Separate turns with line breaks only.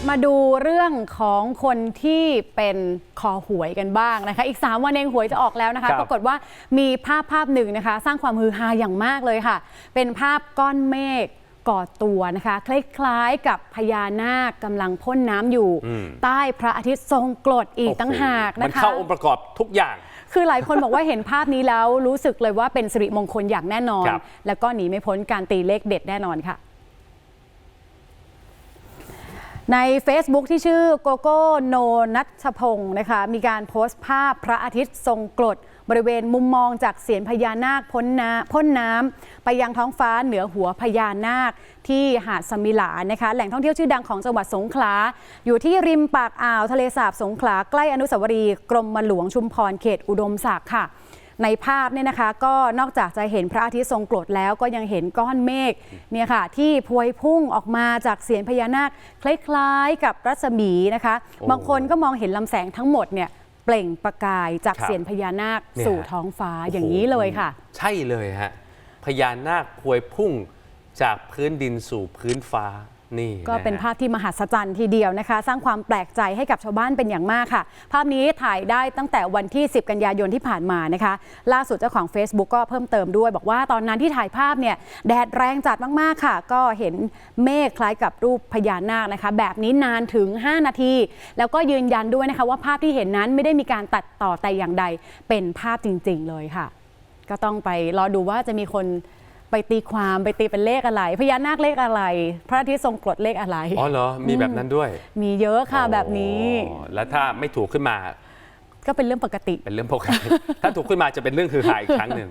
บมาดูเรื่องของคนที่เป็นคอหวยกันบ้างนะคะ อีก 3 วันเองหวยจะออกแล้วนะคะ
ครับ
ปรากฏว่ามีภาพภาพหนึ่งนะคะ สร้างความฮือฮาอย่างมากเลยค่ะ เป็นภาพก้อนเมฆก่อตัวนะคะ คล้ายๆกับพญานาคกำลังพ่นน้ำอยู่
อืม
ใต้พระอาทิตย์ทรงกรดอีก
โโห
ตั้งหาก
มัน
นะคะ
เข้าองค์ประกอบทุกอย่าง
คือหลายคนบอกว่าเห็นภาพนี้แล้วรู้สึกเลยว่าเป็นสิริมงคลอย่างแน่นอน
ครับ
แล้วก็หนีไม่พ้นการตีเลขเด็ดแน่นอนค่ะ ใน Facebook ที่ชื่อโกโก้โนนัชพงศ์นะคะมีการโพสต์ภาพพระอาทิตย์ทรงกรดบริเวณมุมมองจากเสียนพญานาคพ้นน้ำพ่นน้ำไปยังท้องฟ้าเหนือหัวพญานาค ที่หาดสมิลานะคะแหล่งท่องเที่ยวชื่อดังของจังหวัดสงขลา อยู่ที่ริมปากอ่าวทะเลสาบสงขลาใกล้อนุสาวรีย์กรมหลวงชุมพรเขตอุดมศักดิ์ค่ะ ในภาพเนี่ยนะคะ ก็นอกจากจะเห็นพระอาทิตย์ทรงกรดแล้วก็ยังเห็นก้อนเมฆเนี่ยค่ะ ที่พวยพุ่งออกมาจากเสียนพญานาคคล้ายๆกับรัศมีนะคะ
โอ้
บางคนก็มองเห็นลำแสงทั้งหมดเนี่ยเปล่งประกายจาก
ครับ
เสียนพญานาค
เนี่ย
สู่ท้องฟ้าอย่างนี้เลยค่ะ
ใช่เลยฮะพญานาคพวยพุ่งจากพื้นดินสู่พื้นฟ้า นี่
ก็เป็นภาพที่มหัศจรรย์ทีเดียวนะคะ สร้างความแปลกใจให้กับชาวบ้านเป็นอย่างมากค่ะ ภาพนี้ถ่ายได้ตั้งแต่วันที่ 10 กันยายนที่ผ่านมานะคะ ล่าสุดเจ้าของ Facebook ก็เพิ่มเติมด้วย บอกว่าตอนนั้นที่ถ่ายภาพเนี่ยแดดแรงจัดมากๆค่ะ ก็เห็นเมฆคล้ายกับรูปพญานาคนะคะ แบบนี้นานถึง 5 นาที แล้วก็ยืนยันด้วยนะคะ ว่าภาพที่เห็นนั้นไม่ได้มีการตัดต่อแต่อย่างใดเป็นภาพจริง ๆ เลยค่ะ ก็ต้องไปรอดูว่าจะมีคน ไปตีความไปตีเป็นเลขอะไร พญานาคเลขอะไร พระอาทิตย์ทรงกรดเลขอะไร
อ๋อเหรอ มีแบบนั้นด้วย
มีเยอะค่ะแบบนี้
อ๋อแล้วถ้าไม่ถูกขึ้นมา
ก็เป็นเรื่องปกติ
เป็นเรื่องปกติ ถ้าถูกขึ้นมาจะเป็นเรื่องคือหาอีกครั้งหนึ่ง